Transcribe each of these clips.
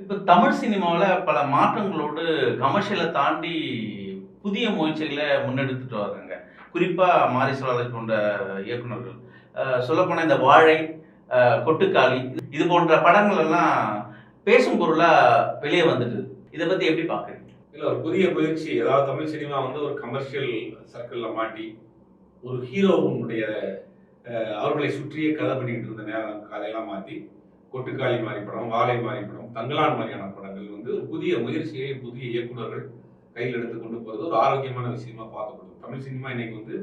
இப்போ தமிழ் சினிமாவில் பல மாற்றங்களோடு கமர்ஷியலை தாண்டி புதிய முயற்சிகளை முன்னெடுத்துட்டு வர்றாங்க. குறிப்பாக மாரி சுவராஜ் போன்ற இயக்குனர்கள் சொல்லப்போனால் இந்த வாழை கொட்டுக்காளி இது போன்ற படங்கள் எல்லாம் பேசும் பொருளாக வெளியே வந்துடுது இதை பற்றி எப்படி பார்க்குறீங்க இல்லை ஒரு புதிய முயற்சி அதாவது தமிழ் சினிமா வந்து ஒரு கமர்ஷியல் சர்க்கிளில் மாட்டி ஒரு ஹீரோவுடைய அவர்களை சுற்றியே கதை பண்ணிக்கிட்டு இருந்த நேரம் கதையெல்லாம் மாற்றி கொட்டுக்காளி மாதிரி படம் வாழை மாதிரி படம் தங்களான் மாதிரியான படங்கள் வந்து ஒரு புதிய முயற்சியை புதிய இயக்குனர்கள் கையில் எடுத்து கொண்டு போகிறது ஒரு ஆரோக்கியமான விஷயமா பார்க்கப்படுது. தமிழ் சினிமா இன்னைக்கு வந்து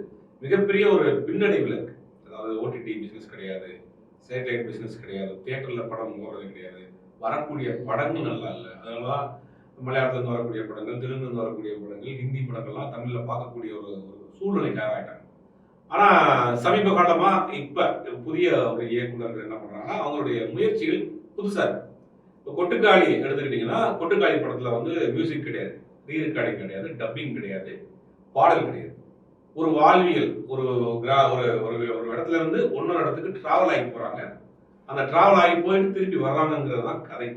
மிகப்பெரிய ஒரு பின்னடைவில் இருக்கு அதாவது ஓடிடி பிஸ்னஸ் கிடையாது சேட்டலைட் பிஸ்னஸ் கிடையாது தியேட்டரில் படம் ஓடுறது கிடையாது. வரக்கூடிய படங்கள் நல்லா இல்லை. அதனாலதான் மலையாளத்துலேருந்து வரக்கூடிய படங்கள் தெலுங்குலேருந்து வரக்கூடிய படங்கள் ஹிந்தி படங்கள்லாம் தமிழில் பார்க்கக்கூடிய ஒரு ஒரு சூழ்நிலைக்கு ஆகிட்டாங்க ஆனால் சமீப காலமா இப்போ புதிய ஒரு இயக்குநர் என்ன பண்ணுறாங்கன்னா அவங்களுடைய முயற்சிகள் புதுசாக இருக்கு. இப்போ கொட்டுக்காளி எடுத்துக்கிட்டிங்கன்னா கொட்டுக்காளி படத்தில் வந்து மியூசிக் கிடையாது. ரீ ரெக்கார்டிங் கிடையாது டப்பிங் கிடையாது பாடல் கிடையாது. ஒரு வாழ்வியல் ஒரு கிரா ஒரு ஒரு ஒரு இடத்துல இருந்து ஒன்னொரு இடத்துக்கு ட்ராவல் ஆகி போகிறாங்க அந்த ட்ராவல் ஆகி போயிட்டு திருப்பி வர்றாங்கிறது தான் கதை.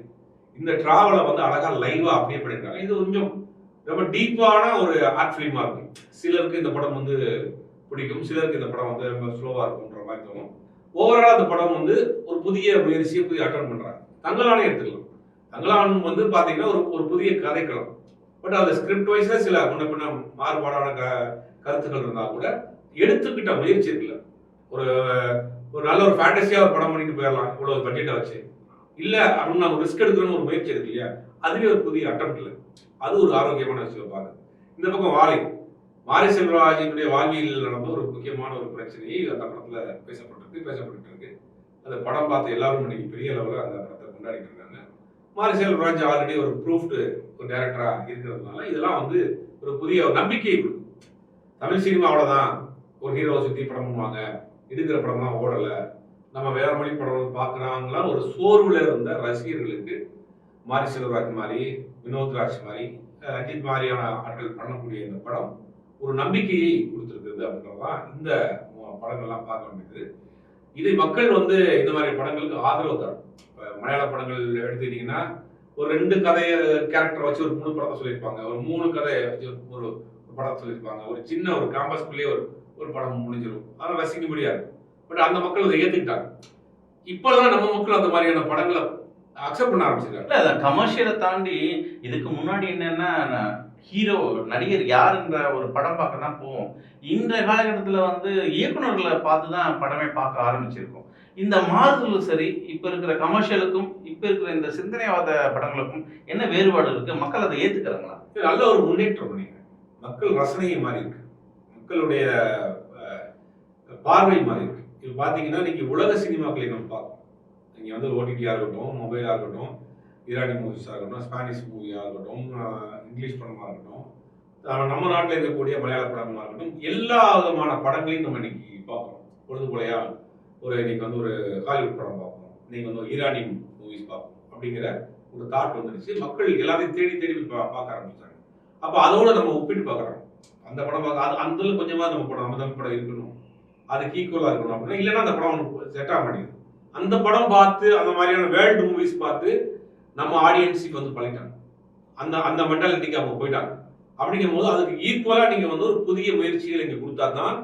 இந்த டிராவலை வந்து அழகா லைவா அப்படியே பண்ணிருக்காங்க இது கொஞ்சம் ரொம்ப டீப்பான ஒரு ஆர்ட் ஃபிலிமா இருக்கும். சிலருக்கு இந்த படம் வந்து பிடிக்கும். சிலருக்கு இந்த படம் வந்து ரொம்ப ஸ்லோவாக இருக்கும்ன்ற மாதிரி தோணும். ஓவரால் அந்த படம் வந்து ஒரு புதிய முயற்சியை புதிய அட்டன் பண்ணுறாங்க தங்களானே எடுத்துக்கலாம். தங்களான் வந்து பார்த்தீங்கன்னா ஒரு ஒரு புதிய கதைக்களம். பட் அந்த ஸ்கிரிப்ட் வைஸில் சில முன்ன பின்ன மாறுபாடான க கருத்துக்கள் இருந்தால் கூட எடுத்துக்கிட்ட முயற்சி இருக்குல்ல. ஒரு ஒரு நல்ல ஒரு ஃபேண்டஸியாக ஒரு படம் பண்ணிட்டு போயிடலாம் இவ்வளோ பட்ஜெட்டை வச்சு. இல்லை அப்படின்னு நான் ரிஸ்க் எடுக்கணும்னு ஒரு முயற்சி இருக்கு இல்லையா? அதுவே ஒரு புதிய அட்டம் இல்லை அது ஒரு ஆரோக்கியமான விஷயம் பார்க்க இந்த பக்கம் வாழை மாரி செல்வராஜனுடைய வாழ்வியல் நடந்த ஒரு முக்கியமான ஒரு பிரச்சனையை அந்த படத்துல பேசப்பட்டிருக்கு பேசப்பட்டு இருக்கு அந்த படம் பார்த்து எல்லாரும் இன்னைக்கு பெரிய அளவில் அந்த படத்தை கொண்டாடிட்டு இருக்காங்க. மாரி செல்வராஜ் ஆல்ரெடி ஒரு ப்ரூஃப்டு ஒரு டேரக்டரா இருக்கிறதுனால இதெல்லாம் வந்து ஒரு புதிய ஒரு நம்பிக்கை கொடுக்கும். தமிழ் சினிமா தான் ஒரு ஹீரோவை சுற்றி படம் பண்ணுவாங்க. எடுக்கிற படம்லாம் ஓடலை. நம்ம வேற மொழி படம் பார்க்குறாங்களாம் ஒரு சோர்வுல இருந்த ரசிகர்களுக்கு மாரி செல்வராஜ் மாதிரி வினோத் ராஜ் மாதிரி ரஞ்சித் மாதிரியான ஆட்கள் பண்ணக்கூடிய இந்த படம் ஒரு நம்பிக்கையை கொடுத்துருக்குது அப்படின்றதான் இந்த படங்கள்லாம் பார்க்க வேண்டியது. இதை மக்கள் வந்து இந்த மாதிரி படங்களுக்கு ஆதரவு தரும் இப்போ மலையாள படங்கள் எடுத்துக்கிட்டிங்கன்னா ஒரு ரெண்டு கதையை கேரக்டர் வச்சு ஒரு மூணு படத்தை சொல்லியிருப்பாங்க. ஒரு மூணு கதையை வச்சு ஒரு ஒரு படத்தை சொல்லியிருப்பாங்க. ஒரு சின்ன ஒரு கேம்பஸ்குள்ளேயே ஒரு ஒரு படம் முடிஞ்சிடும் அதெல்லாம் ரசிக்க முடியாது. பட் அந்த மக்கள் அதை ஏற்றுக்கிட்டாங்க இப்போதான் நம்ம மக்கள் அந்த மாதிரியான படங்களை அக்செப்ட் பண்ண ஆரம்பிச்சிருக்காங்க. இல்லை அதை கமர்ஷியலை தாண்டி இதுக்கு முன்னாடி என்னென்னா ஹீரோ நடிகர் யாருன்ற ஒரு படம் பார்க்க தான் போவோம் இன்றைய காலகட்டத்தில் வந்து இயக்குனர்களை பார்த்து தான் படமே பார்க்க ஆரம்பிச்சிருக்கோம். இந்த மாறுதலும் சரி இப்போ இருக்கிற கமர்ஷியலுக்கும் இப்போ இருக்கிற இந்த சிந்தனைவாத படங்களுக்கும் என்ன வேறுபாடு இருக்குது மக்கள் அதை ஏற்றுக்கிறாங்களா நல்ல ஒரு முன்னேற்றம் நீங்கள் மக்கள் ரசனையை மாறி இருக்கு மக்களுடைய பார்வை மாறி இருக்கு இப்போ பார்த்தீங்கன்னா இன்னைக்கு உலக சினிமாக்களை நம்ம பார்க்கணும் நீங்கள் வந்து ஓடிடியாக இருக்கட்டும் மொபைலாக இருக்கட்டும் ஈரானி மூவிஸாக இருக்கட்டும் ஸ்பானிஷ் மூவியாக இருக்கட்டும் இங்கிலீஷ் படமாக இருக்கட்டும் நம்ம நாட்டில் இருக்கக்கூடிய மலையாள படமாக இருக்கட்டும் எல்லா விதமான படங்களையும் நம்ம இன்னைக்கு பார்க்குறோம் பொழுதுபோலையா ஒரு இன்னைக்கு வந்து ஒரு ஹாலிவுட் படம் பார்ப்போம். இன்னைக்கு வந்து ஒரு ஈரானி மூவிஸ் பார்ப்போம். அப்படிங்கிற ஒரு தாட் வந்துடுச்சு மக்கள் எல்லாத்தையும் தேடி தேடி பா- பார்க்க ஆரம்பிச்சாங்க. அப்போ அதோட நம்ம ஒப்பிட்டு பார்க்குறோம். அந்த படம் பார்க்க அது அந்த கொஞ்சமாக நம்ம படம் நம்ம தமிழ் படம் இருக்கணும். அதுக்கு ஈக்குவலாக இருக்கணும் அப்படின்னா இல்லைன்னா அந்த படம் செட் ஆக மாட்டேங்குது. அந்த படம் பார்த்து அந்த மாதிரியான வேர்ல்டு மூவிஸ் பார்த்து நம்ம ஆடியன்ஸுக்கு வந்து பழகிட்டாங்க. அந்த அந்த மென்டாலிட்டிக்கு அவங்க போயிட்டாங்க. அப்படிங்கும் போது அதுக்கு ஈக்குவலாக நீங்கள் வந்து ஒரு புதிய முயற்சிகள் இங்கே கொடுத்தா தான்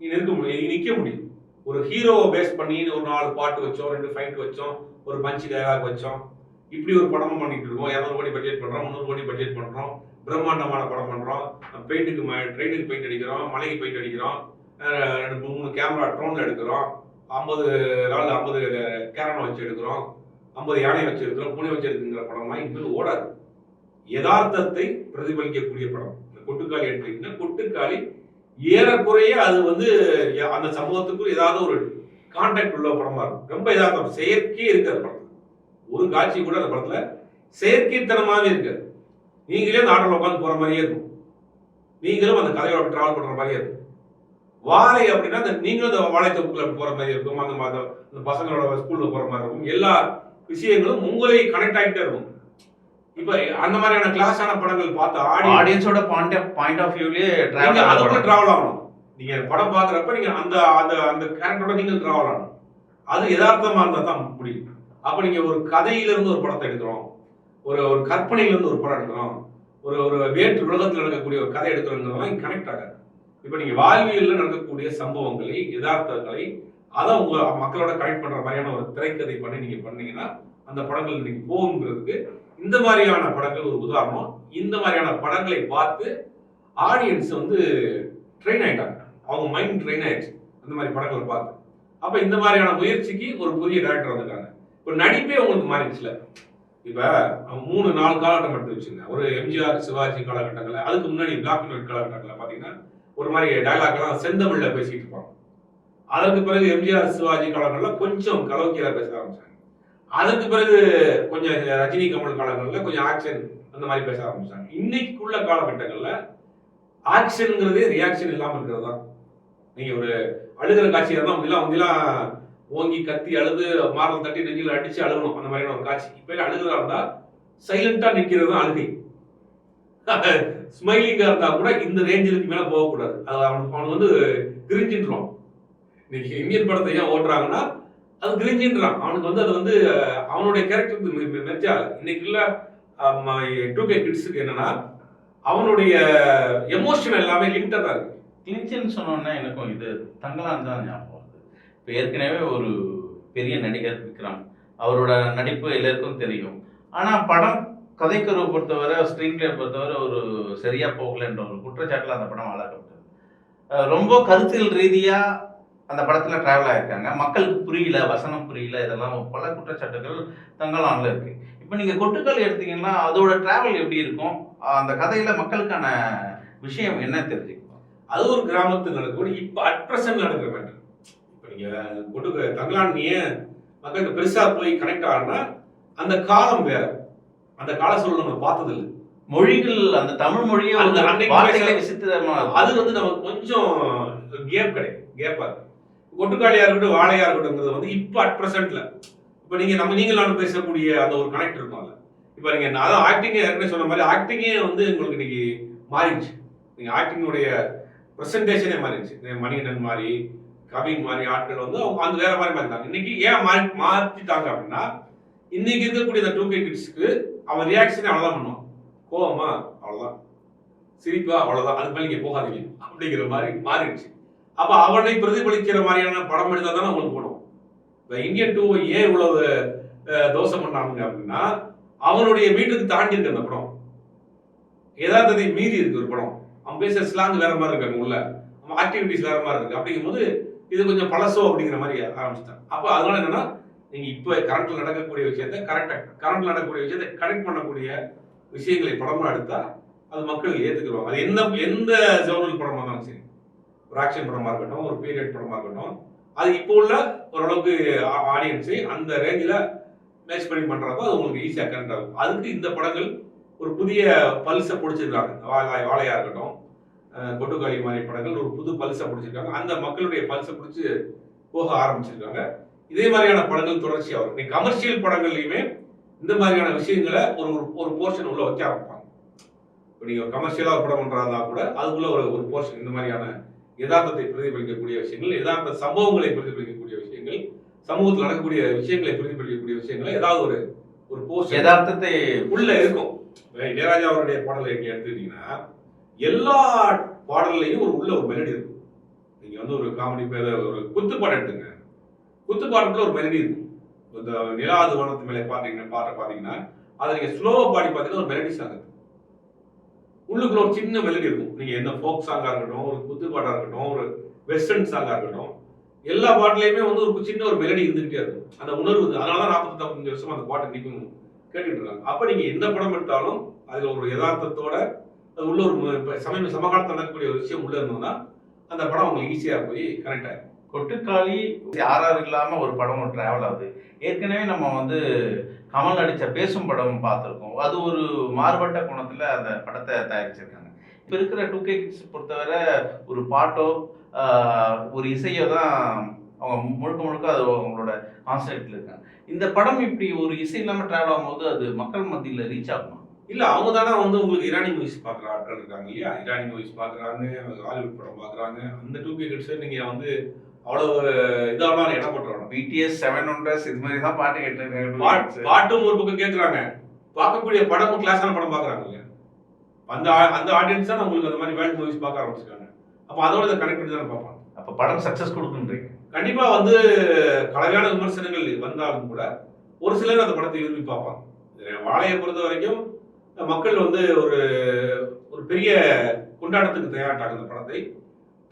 நீ நிற்க முடியும் நிற்க முடியும். ஒரு ஹீரோவை பேஸ் பண்ணி ஒரு நாலு பாட்டு வச்சோம் ரெண்டு ஃபைட் வச்சோம் ஒரு பஞ்சு டயலாக் வச்சோம். இப்படி ஒரு படமும் பண்ணிட்டு இருக்கோம். இரநூறு கோடி பட்ஜெட் பண்றோம் முந்நூறு கோடி பட்ஜெட் பண்ணுறோம் பிரம்மாண்டமான படம் பண்ணுறோம் பெயிண்ட்டுக்கு ட்ரெயினுக்கு பெயிண்ட் அடிக்கிறோம் மலைக்கு பெயிண்ட் அடிக்கிறோம். ரெண்டு மூணு கேமரா ட்ரோனில் எடுக்கிறோம். ஐம்பது நாள் ஐம்பது கேரனை வச்சு எடுக்கிறோம். ஐம்பது யானை வச்சு எடுக்கிறோம். பூனை வச்சு எடுக்குங்கிற படம்லாம் இனிமேல் ஓடாது. யதார்த்தத்தை பிரதிபலிக்கக்கூடிய படம். இந்த கொட்டுக்காளி எடுத்தீங்கன்னா கொட்டுக்காளி ஏறக்குறைய அது வந்து அந்த சமூகத்துக்கு ஏதாவது ஒரு கான்டாக்ட் உள்ள படமா இருக்கும். ரொம்ப யதார்த்தம். செயற்கையே இருக்காது படம். ஒரு காட்சி கூட அந்த படத்துல செயற்கைத்தனமாகவே இருக்காது. நீங்களே அந்த ஆட்டோல உட்காந்து போற மாதிரியே இருக்கும். நீங்களும் அந்த கதையோட டிராவல் பண்ற மாதிரியே இருக்கும். வாழை அப்படின்னா அந்த நீங்களும் அந்த வாழை தொகுப்புல போற மாதிரி இருக்கும். அந்த மாதிரி அந்த பசங்களோட ஸ்கூல்ல போற மாதிரி இருக்கும். எல்லா விஷயங்களும் உங்களை கனெக்ட் ஆகிட்டே இருக்கும். இப்ப அந்த மாதிரியான கிளாஸான படங்கள் பார்த்து ஆடி ஆடியன்ஸோட பாயிண்ட் பாயிண்ட் ஆஃப் வியூலயே நீங்க அதுக்குள்ள டிராவல் டிராவல் ஆகணும். நீங்க படம் பாக்குறப்ப நீங்க அந்த அந்த அந்த கேரக்டரோட நீங்க டிராவல் ஆகணும். அது யதார்த்தமா இருந்தா தான் முடியும். அப்ப நீங்க ஒரு கதையில இருந்து ஒரு படத்தை எடுக்கிறோம். ஒரு ஒரு கற்பனையில இருந்து ஒரு படம் எடுக்கிறோம். ஒரு ஒரு வேற்று உலகத்தில் நடக்கக்கூடிய ஒரு கதை எடுக்கிறோங்கிறதெல்லாம் கனெக்ட் ஆகாது. இப்போ நீங்க வாழ்வியல்ல நடக்கக்கூடிய சம்பவங்களை யதார்த்தங்களை அதை உங்க மக்களோட கனெக்ட் பண்ற மாதிரியான ஒரு திரைக்கதை பண்ணி நீங்க பண்ணீங்கன்னா அந்த படங்கள் நீங்க போகுங்கிறதுக்கு இந்த மாதிரியான படங்கள் ஒரு உதாரணம். இந்த மாதிரியான படங்களை பார்த்து ஆடியன்ஸ் வந்து ட்ரெயின் ஆயிட்டாங்க. அவங்க மைண்ட் ட்ரெயின் ஆயிடுச்சு. அந்த மாதிரி படங்களை பார்த்து. அப்ப இந்த மாதிரியான முயற்சிக்கு ஒரு புதிய டேரக்டர் வந்திருக்காங்க. இப்போ நடிப்பே உங்களுக்கு மாறிடுச்சுல. இப்ப மூணு நாலு காலகட்டம் எடுத்து வச்சுங்க. ஒரு எம்ஜிஆர் சிவாஜி காலகட்டங்கள்ல அதுக்கு முன்னாடி பிளாக் அண்ட் ஒயிட் காலகட்டங்கள்ல பாத்தீங்கன்னா ஒரு மாதிரி டயலாக் எல்லாம் செந்தமிழ்ல பேசிட்டு இருப்பாங்க. அதற்கு பிறகு எம்ஜிஆர் சிவாஜி காலங்களில் கொஞ்சம் கலோக்கியலா பேச ஆரம்பிச்சாங்க. அதுக்கு பிறகு கொஞ்சம் ரஜினி கமல் காலங்களில் கொஞ்சம் ஆக்ஷன் அந்த மாதிரி பேச ஆரம்பிச்சாங்க. இன்னைக்குள்ள காலகட்டங்களில் ஆக்ஷனுங்கிறதே ரியாக்ஷன் இல்லாமல் இருக்கிறது தான் நீங்கள் ஒரு அழுகிற காட்சியா தான் முந்திலாம் முந்திலாம் ஓங்கி கத்தி அழுது மாரல் தட்டி நெஞ்சில் அடித்து அழுகணும். அந்த மாதிரியான ஒரு காட்சி. இப்போ அழுகிறதா இருந்தால் சைலண்டாக நிற்கிறது தான் அழுகை. ஸ்மைலிங்காக இருந்தால் கூட இந்த ரேஞ்சிலுக்கு மேலே போகக்கூடாது. அது அவனுக்கு அவனுக்கு வந்து கிரிஞ்சின்றான் இன்னைக்கு இந்தியன் படத்தை ஏன் ஓட்டுறாங்கன்னா அது கிரிஞ்சின்றான் அவனுக்கு வந்து அது வந்து அவனுடைய கேரக்டர் மெர்ஜா இன்னைக்கு உள்ள டூ கே கிட்ஸுக்கு என்னன்னா அவனுடைய எமோஷன் எல்லாமே லிமிட்டாக தான் இருக்கு. கிளின்ச்சின்னு சொன்னோன்னே எனக்கும் இது தங்கலான் தான் ஞாபகம் வருது. இப்போ ஏற்கனவே ஒரு பெரிய நடிகர் விக்ரம் அவரோட நடிப்பு எல்லாருக்கும் தெரியும். ஆனால் படம் கதைக்கருவை பொறுத்தவரை ஸ்க்ரீன் பிளே பொறுத்தவரை ஒரு சரியாக போகலைன்ற ஒரு குற்றச்சாட்டில் அந்த படம் வளர்க்கப்பட்டது ரொம்ப கருத்தியல் ரீதியாக அந்த படத்தில் ட்ராவல் ஆயிருக்காங்க. மக்களுக்கு புரியல வசனம் புரியல இதெல்லாம் பல குற்றச்சாட்டுகள் தங்கலான்ல இருக்கு. இப்போ நீங்கள் கொட்டுக்கால் எடுத்தீங்கன்னா அதோட டிராவல் எப்படி இருக்கும்? அந்த கதையில மக்களுக்கான விஷயம் என்ன தெரிஞ்சுக்கும் அது ஒரு கிராமத்தில் நடக்கக்கூடிய இப்ப அட் பிரசன்ட் நடக்கிற மேட்டர் இப்ப நீங்க கொட்டு தங்கலான் ஏன் மக்களுக்கு பெருசா போய் கனெக்ட் ஆகணும்னா அந்த காலம் வேற. அந்த கால சூழல் நம்ம பார்த்தது இல்லை மொழிகள் அந்த தமிழ் மொழியை அந்த வார்த்தைகளை விசித்திரமா அது வந்து நமக்கு கொஞ்சம் கேப் கிடைக்கும். கேப்பா இருக்கு கொட்டுக்காளியா இருக்கட்டும் வாழையா இருக்கட்டும்ங்கிறது வந்து இப்போ அட் ப்ரெசென்ட்ல இப்போ நீங்க நம்ம நீங்கள் நானும் பேசக்கூடிய அந்த ஒரு கனெக்ட் இருக்கும் அதில்? இப்போ நீங்க நான் அதான் ஆக்டிங்கே ஏற்கனவே சொன்ன மாதிரி ஆக்டிங்கே வந்து உங்களுக்கு இன்னைக்கு மாறிடுச்சு. நீங்கள் ஆக்டிங்குடைய ப்ரெசன்டேஷனே மாறிடுச்சு. மணிகண்டன் மாதிரி கவின் மாதிரி ஆட்கள் வந்து அவங்க அந்த வேற மாதிரி மாறிட்டாங்க. இன்னைக்கு ஏன் மாறி மாற்றிட்டாங்க அப்படின்னா இன்னைக்கு இருக்கக்கூடிய இந்த டூ கே கிட்ஸ்க்கு அவன் ரியாக்ஷனே அவ்வளோதான் பண்ணுவான். கோவமா அவ்வளோதான் சிரிப்பா அவ்வளோதான் அது மாதிரி நீங்கள் போகாதீங்க. அப்படிங்கிற மாதிரி மாறிடுச்சு. அப்ப அவனை பிரதிபலிக்கிற மாதிரியான படம் எடுத்தா தானே உங்களுக்கு போடும் இந்த இந்தியன் டூ ஏன் இவ்வளவு தோசை பண்ணாங்க அப்படின்னா அவனுடைய வீட்டுக்கு தாண்டி இருக்கு அந்த படம். யதார்த்தத்தை மீறி இருக்கு ஒரு படம். அவன் பேசுற ஸ்லாங் வேற மாதிரி இருக்காங்க உள்ள. அவன் ஆக்டிவிட்டிஸ் வேற மாதிரி இருக்கு. அப்படிங்கும்போது இது கொஞ்சம் பழசோ அப்படிங்கிற மாதிரி ஆரம்பிச்சிட்டான் அப்ப அதனால என்னன்னா நீங்க இப்ப கரண்ட்ல நடக்கக்கூடிய விஷயத்த கரெக்டா கரண்ட்ல நடக்கக்கூடிய விஷயத்த கனெக்ட் பண்ணக்கூடிய விஷயங்களை படமா எடுத்தா அது மக்கள் ஏத்துக்குருவாங்க அது எந்த எந்த ஜோனல் படமா இருந்தாலும் சரி. ஒரு ஆக்ஷன் படமாக இருக்கட்டும் ஒரு பீரியட் படமாக இருக்கட்டும் அது இப்போ உள்ள ஓரளவுக்கு ஆடியன்ஸை அந்த ரேஞ்சில் மேட்ச் பண்ணி பண்ணுறப்போ அது உங்களுக்கு ஈஸியாக கனெக்ட் ஆகும். அதுக்கு இந்த படங்கள் ஒரு புதிய பல்ஸை பிடிச்சிருக்காங்க. வாழை வாழையாக இருக்கட்டும் கொட்டுக்காளி மாதிரி படங்கள் ஒரு புது பல்ஸை பிடிச்சிருக்காங்க. அந்த மக்களுடைய பல்ஸை பிடிச்சி போக ஆரம்பிச்சிருக்காங்க. இதே மாதிரியான படங்கள் தொடர்ச்சியாக வரும். நீ கமர்ஷியல் படங்கள்லையுமே இந்த மாதிரியான விஷயங்களை ஒரு ஒரு- ஒரு போர்ஷன் உள்ள வைக்க ஆரம்பிப்பாங்க. இப்போ நீங்கள் ஒரு ஒரு படம் பண்றதா கூட அதுக்குள்ளே ஒரு ஒரு போர்ஷன் இந்த மாதிரியான யதார்த்தத்தை பிரதிபலிக்கக்கூடிய விஷயங்கள் யதார்த்த சம்பவங்களை பிரதிபலிக்கக்கூடிய விஷயங்கள் சமூகத்தில் நடக்கக்கூடிய விஷயங்களை பிரதிபலிக்கக்கூடிய விஷயங்களை ஏதாவது ஒரு ஒரு போர்ஷன் யதார்த்தத்தை உள்ள இருக்கும். இளையராஜா அவருடைய பாடலை நீங்க எடுத்துக்கிட்டீங்கன்னா எல்லா பாடல்லையும் ஒரு உள்ள ஒரு மெலடி இருக்கும். நீங்க வந்து ஒரு காமெடி ஒரு குத்து பாடம் எடுத்துங்க. குத்து பாடத்துல ஒரு மெலடி இருக்கும். இந்த நிலாது வனத்து மேலே பாத்தீங்கன்னா பாட்டை பாத்தீங்கன்னா அதை நீங்க ஸ்லோவா பாடி பார்த்தீங்கன்னா ஒரு மெலடி சாங் உள்ளுக்குள்ள ஒரு சின்ன மெலடி இருக்கும். நீங்க என்ன ஃபோக் சாங்கா இருக்கட்டும் ஒரு குத்து பாட்டா இருக்கட்டும் ஒரு வெஸ்டர்ன் சாங்கா இருக்கட்டும் எல்லா பாட்டுலயுமே வந்து ஒரு சின்ன ஒரு மெலடி இருந்துகிட்டே இருக்கும். அந்த உணர்வு இது. அதனாலதான் நாற்பத்தி வருஷம் அந்த பாட்டு நிற்கும் கேட்டுட்டு இருக்காங்க. அப்ப நீங்க எந்த படம் எடுத்தாலும் அதுல ஒரு யதார்த்தத்தோட அது உள்ள ஒரு சமயம் சமகாலத்தில் நடக்கக்கூடிய ஒரு விஷயம் உள்ள இருந்தோம்னா அந்த படம் உங்களுக்கு ஈஸியா போய் கனெக்ட் ஆகும் கொட்டுக்காளி ஆர்ஆர் இல்லாமல் ஒரு படம் ட்ராவல் ஆகுது. ஏற்கனவே நம்ம வந்து கமல் நடித்த பேசும் படம் பார்த்துருக்கோம். அது ஒரு மாறுபட்ட குணத்தில் அந்த படத்தை தயாரிச்சிருக்காங்க. இப்போ இருக்கிற டூ கே கிட்ஸ் பொறுத்தவரை ஒரு பாட்டோ ஒரு இசையோ தான் அவங்க முழுக்க முழுக்க அது அவங்களோட கான்செப்ட்ல இருக்காங்க. இந்த படம் இப்படி ஒரு இசை இல்லாமல் ட்ராவல் ஆகும்போது அது மக்கள் மத்தியில் ரீச் ஆகும்? இல்லை அவங்க தானே வந்து உங்களுக்கு இரானி மூவிஸ் பார்க்குற ஆட்கள் இருக்காங்க இல்லையா? இரானி மூவிஸ் பார்க்குறாங்க ஹாலிவுட் படம் பார்க்குறாங்க. அந்த டூ கே கிட்ஸ் நீங்கள் வந்து அவ்வளவு இதாலாம் இடம் போட்டுறோம் பிடிஎஸ் செவன் ஹண்ட்ரஸ் இது மாதிரி தான் பாட்டு கேட்டு பாட்டுன்னு ஒரு பக்கம் கேட்குறாங்க பார்க்கக்கூடிய படமும் கிளாஸான படம் பார்க்குறாங்க அந்த அந்த ஆடியன்ஸ் தான் உங்களுக்கு அந்த மாதிரி வேர்ல்ட் மூவிஸ் பார்க்க ஆரம்பிச்சிருக்காங்க. அப்போ அதோட இதை கனெக்ட் பண்ணி தான் பார்ப்பாங்க அப்ப படம் சக்சஸ் கொடுக்குன்றீங்க. கண்டிப்பா வந்து கலவையான விமர்சனங்கள் வந்தாலும் கூட ஒரு சிலர் அந்த படத்தை விரும்பி பார்ப்பாங்க. இதுல வாழையை பொறுத்த வரைக்கும் மக்கள் வந்து ஒரு ஒரு பெரிய கொண்டாட்டத்துக்கு தயாராட்டாங்க அந்த படத்தை.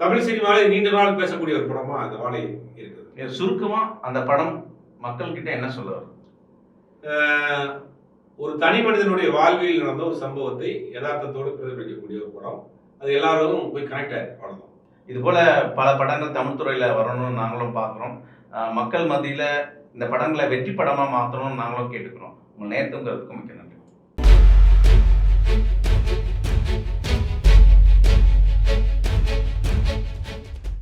தமிழ் சினிமாவில் நீண்ட நாள் பேசக்கூடிய ஒரு படமா அந்த வாழை இருக்குது. சுருக்கமா அந்த படம் மக்கள் கிட்ட என்ன சொல்ல அஹ் ஒரு தனி மனிதனுடைய வாழ்வில் நடந்த ஒரு சம்பவத்தை யதார்த்தத்தோடு பிரதிபலிக்கக்கூடிய ஒரு படம். அது எல்லாரும் போய் கனெக்ட் ஆயிருக்கு அவ்வளவுதான். இது போல பல படங்கள் தமிழ் துறையில வரணும்னு நாங்களும் பார்க்குறோம் மக்கள் மத்தியில இந்த படங்களை வெற்றி படமா மாற்றணும்னு நாங்களும் கேட்டுக்கிறோம். உங்கள் நேரத்துங்கிறதுக்கு மிக்க